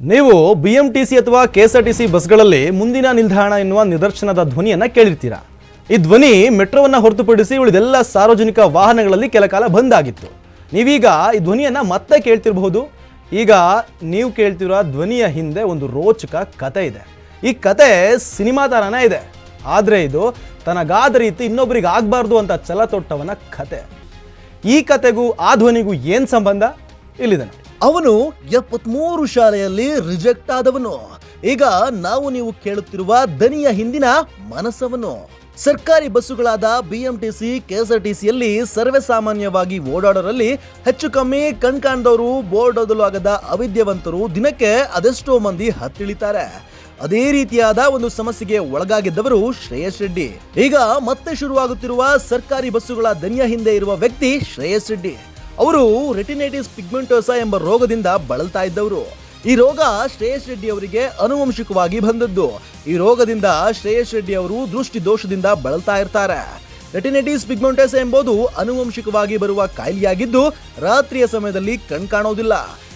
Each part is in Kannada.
ನೀವು ಬಿ ಎಂ ಟಿ ಸಿ ಅಥವಾ K S R T C ಬಸ್ಗಳಲ್ಲಿ ಮುಂದಿನ ನಿಲ್ದಾಣ ಎನ್ನುವ ನಿದರ್ಶನದ ಧ್ವನಿಯನ್ನ ಕೇಳಿರ್ತೀರಾ? ಈ ಧ್ವನಿ ಮೆಟ್ರೋವನ್ನ ಹೊರತುಪಡಿಸಿ ಉಳಿದೆಲ್ಲ ಸಾರ್ವಜನಿಕ ವಾಹನಗಳಲ್ಲಿ ಕೆಲ ಕಾಲ ಬಂದ್ ಆಗಿತ್ತು ನೀವೀಗ ಈ ಧ್ವನಿಯನ್ನ ಮತ್ತೆ ಕೇಳ್ತಿರಬಹುದು. ಈಗ ನೀವು ಕೇಳ್ತಿರೋ ಧ್ವನಿಯ ಹಿಂದೆ ಒಂದು ರೋಚಕ ಕತೆ ಇದೆ. ಈ ಕತೆ ಸಿನಿಮಾ ಥರನೇ ಇದೆ. ಆದರೆ ಇದು ತನಗಾದ ರೀತಿ ಇನ್ನೊಬ್ಬರಿಗೆ ಆಗ್ಬಾರ್ದು ಅಂತ ಚಲ ತೊಟ್ಟವನ ಕತೆ. ಈ ಕತೆಗೂ ಆ ಧ್ವನಿಗೂ ಏನ್ ಸಂಬಂಧ? ಇಲ್ಲಿದೆ ಅವನು ಎಪ್ಪತ್ಮೂರು ಶಾಲೆಯಲ್ಲಿ ರಿಜೆಕ್ಟ್ ಆದವನು. ಈಗ ನಾವು ನೀವು ಕೇಳುತ್ತಿರುವ ದನಿಯ ಹಿಂದಿನ ಮನಸ್ಸವನು. ಸರ್ಕಾರಿ ಬಸ್ಸುಗಳಾದ ಬಿಎಂಟಿಸಿ ಕೆಎಸ್ಆರ್ಟಿಸಿಯಲ್ಲಿ ಸರ್ವೇ ಸಾಮಾನ್ಯವಾಗಿ ಓಡಾಡೋರಲ್ಲಿ ಹೆಚ್ಚು ಕಮ್ಮಿ ಕಣ್ಕಾಣ್ದವರು ಬೋರ್ಡ್ ಓದಲು ಆಗದ ಅವಿದ್ಯವಂತರು ದಿನಕ್ಕೆ ಅದೆಷ್ಟೋ ಮಂದಿ ಹತ್ತಿಳಿತಾರೆ. ಅದೇ ರೀತಿಯಾದ ಒಂದು ಸಮಸ್ಯೆಗೆ ಒಳಗಾಗಿದ್ದವರು ಶ್ರೇಯಸ್ ರೆಡ್ಡಿ. ಈಗ ಮತ್ತೆ ಶುರುವಾಗುತ್ತಿರುವ ಸರ್ಕಾರಿ ಬಸ್ಸುಗಳ ದನಿಯ ಹಿಂದೆ ಇರುವ ವ್ಯಕ್ತಿ ಶ್ರೇಯಸ್ ರೆಡ್ಡಿ. ಅವರು ರೆಟಿನೈಟಿಸ್ ಪಿಗ್ಮೆಂಟೋಸಾ ಎಂಬ ರೋಗದಿಂದ ಬಳಲ್ತಾ ಇದ್ದವರು. ಈ ರೋಗ ಶ್ರೇಯಸ್ ರೆಡ್ಡಿ ಅವರಿಗೆ ಅನುವಂಶಿಕವಾಗಿ ಬಂದದ್ದು. ಈ ರೋಗದಿಂದ ಶ್ರೇಯಸ್ ರೆಡ್ಡಿ ಅವರು ದೃಷ್ಟಿ ದೋಷದಿಂದ ಬಳಲ್ತಾ ಇರ್ತಾರೆ. ರೆಟಿನೈಟಿಸ್ ಪಿಗ್ಮೆಂಟೋಸಾ ಎಂಬುದು ಅನುವಂಶಿಕವಾಗಿ ಬರುವ ಕಾಯಿಲೆಯಾಗಿದ್ದು, ರಾತ್ರಿಯ ಸಮಯದಲ್ಲಿ ಕಣ್ ಕಾಣೋದಿಲ್ಲ.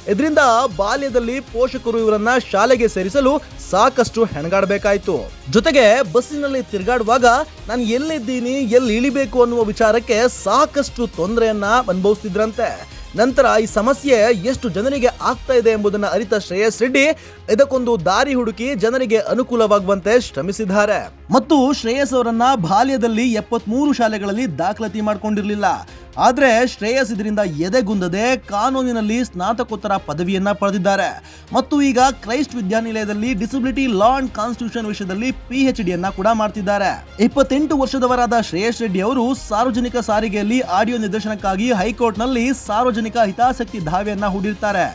ಇದರಿಂದ ಬಾಲ್ಯದಲ್ಲಿ ಪೋಷಕರು ಇವರನ್ನ ಶಾಲೆಗೆ ಸೇರಿಸಲು ಸಾಕಷ್ಟು ಹೆಣಗಾಡಬೇಕಾಯ್ತು. ಜೊತೆಗೆ ಬಸ್ಸಿನಲ್ಲಿ ತಿರುಗಾಡುವಾಗ, ನಾನು ಎಲ್ಲಿದ್ದೀನಿ, ಎಲ್ಲಿ ಇಳಿಬೇಕು ಅನ್ನುವ ವಿಚಾರಕ್ಕೆ ಸಾಕಷ್ಟು ತೊಂದರೆಯನ್ನ ಅನುಭವಿಸ್ತಿದ್ರಂತೆ. ನಂತರ ಈ ಸಮಸ್ಯೆ ಎಷ್ಟು ಜನರಿಗೆ ಆಗ್ತಾ ಇದೆ ಎಂಬುದನ್ನ ಅರಿತ ಶ್ರೇಯಸ್ ರೆಡ್ಡಿ ಇದಕ್ಕೊಂದು ದಾರಿ ಹುಡುಕಿ ಜನರಿಗೆ ಅನುಕೂಲವಾಗುವಂತೆ ಶ್ರಮಿಸಿದ್ದಾರೆ. ಮತ್ತು ಶ್ರೇಯಸ್ ಅವರನ್ನ ಬಾಲ್ಯದಲ್ಲಿ ಎಪ್ಪತ್ಮೂರು ಶಾಲೆಗಳಲ್ಲಿ ದಾಖಲಾತಿ ಮಾಡಿಕೊಂಡಿರಲಿಲ್ಲ. ಆದ್ರೆ ಶ್ರೇಯಸ್ ಇದರಿಂದ ಎದೆಗುಂದದೆ ಕಾನೂನಿನಲ್ಲಿ ಸ್ನಾತಕೋತ್ತರ ಪದವಿಯನ್ನ ಪಡೆದಿದ್ದಾರೆ. ಮತ್ತು ಈಗ ಕ್ರೈಸ್ಟ್ ವಿದ್ಯಾನಿಲಯದಲ್ಲಿ ಡಿಸಬಿಲಿಟಿ ಲಾ ಅಂಡ್ ಕಾನ್ಸ್ಟಿಟ್ಯೂಷನ್ ವಿಷಯದಲ್ಲಿ ಪಿ ಎಚ್ ಡಿಯನ್ನ ಕೂಡ ಮಾಡ್ತಿದ್ದಾರೆ. ಇಪ್ಪತ್ತೆಂಟು ವರ್ಷದವರಾದ ಶ್ರೇಯಸ್ ರೆಡ್ಡಿ ಅವರು ಸಾರ್ವಜನಿಕ ಸಾರಿಗೆಯಲ್ಲಿ ಆಡಿಯೋ ನಿರ್ದೇಶನಕ್ಕಾಗಿ ಹೈಕೋರ್ಟ್ನಲ್ಲಿ ಸಾರ್ವಜನಿಕ ಹಿತಾಸಕ್ತಿ ದಾವೆಯನ್ನ ಹೂಡಿರ್ತಾರೆ.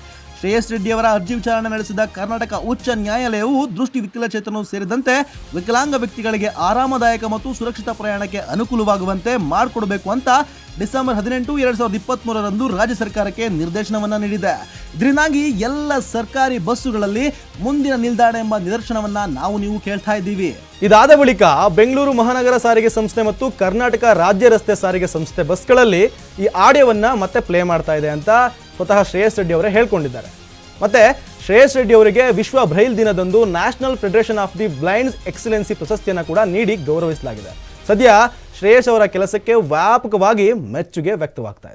ಶ್ರೇಯಸ್ ರೆಡ್ಡಿ ಅವರ ಅರ್ಜಿ ವಿಚಾರಣೆ ನಡೆಸಿದ ಕರ್ನಾಟಕ ಉಚ್ಚ ನ್ಯಾಯಾಲಯವು ದೃಷ್ಟಿ ವಿಕಲಚೇತನರು ಸೇರಿದಂತೆ ವಿಕಲಾಂಗ ವ್ಯಕ್ತಿಗಳಿಗೆ ಆರಾಮದಾಯಕ ಮತ್ತು ಸುರಕ್ಷಿತ ಪ್ರಯಾಣಕ್ಕೆ ಅನುಕೂಲವಾಗುವಂತೆ ಮಾಡಿಕೊಡಬೇಕು ಅಂತ ಡಿಸೆಂಬರ್ ಹದಿನೆಂಟು ಎರಡ್ ಸಾವಿರದ ಇಪ್ಪತ್ತ್ಮೂರರಂದು ರಾಜ್ಯ ಸರ್ಕಾರಕ್ಕೆ ನಿರ್ದೇಶನವನ್ನ ನೀಡಿದೆ. ಇದರಿಂದಾಗಿ ಎಲ್ಲ ಸರ್ಕಾರಿ ಬಸ್ಸುಗಳಲ್ಲಿ ಮುಂದಿನ ನಿಲ್ದಾಣ ಎಂಬ ನಿದರ್ಶನವನ್ನ ನಾವು ನೀವು ಕೇಳ್ತಾ ಇದ್ದೀವಿ. ಇದಾದ ಬಳಿಕ ಬೆಂಗಳೂರು ಮಹಾನಗರ ಸಾರಿಗೆ ಸಂಸ್ಥೆ ಮತ್ತು ಕರ್ನಾಟಕ ರಾಜ್ಯ ರಸ್ತೆ ಸಾರಿಗೆ ಸಂಸ್ಥೆ ಬಸ್ಗಳಲ್ಲಿ ಈ ಆಡಿಯೋವನ್ನ ಮತ್ತೆ ಪ್ಲೇ ಮಾಡ್ತಾ ಇದೆ ಅಂತ ಸ್ವತಃ ಶ್ರೇಯಸ್ ರೆಡ್ಡಿ ಅವರೇ ಹೇಳ್ಕೊಂಡಿದ್ದಾರೆ. ಮತ್ತೆ ಶ್ರೇಯಸ್ ರೆಡ್ಡಿ ಅವರಿಗೆ ವಿಶ್ವ ಬ್ರೈಲ್ ದಿನದಂದು National Federation of the Blinds excellence ಪ್ರಶಸ್ತಿಯನ್ನು ಕೂಡ ನೀಡಿ ಗೌರವಿಸಲಾಗಿದೆ. ಸದ್ಯ ಶ್ರೇಯಸ್ ಅವರ ಕೆಲಸಕ್ಕೆ ವ್ಯಾಪಕವಾಗಿ ಮೆಚ್ಚುಗೆ ವ್ಯಕ್ತವಾಗ್ತಾ ಇದೆ.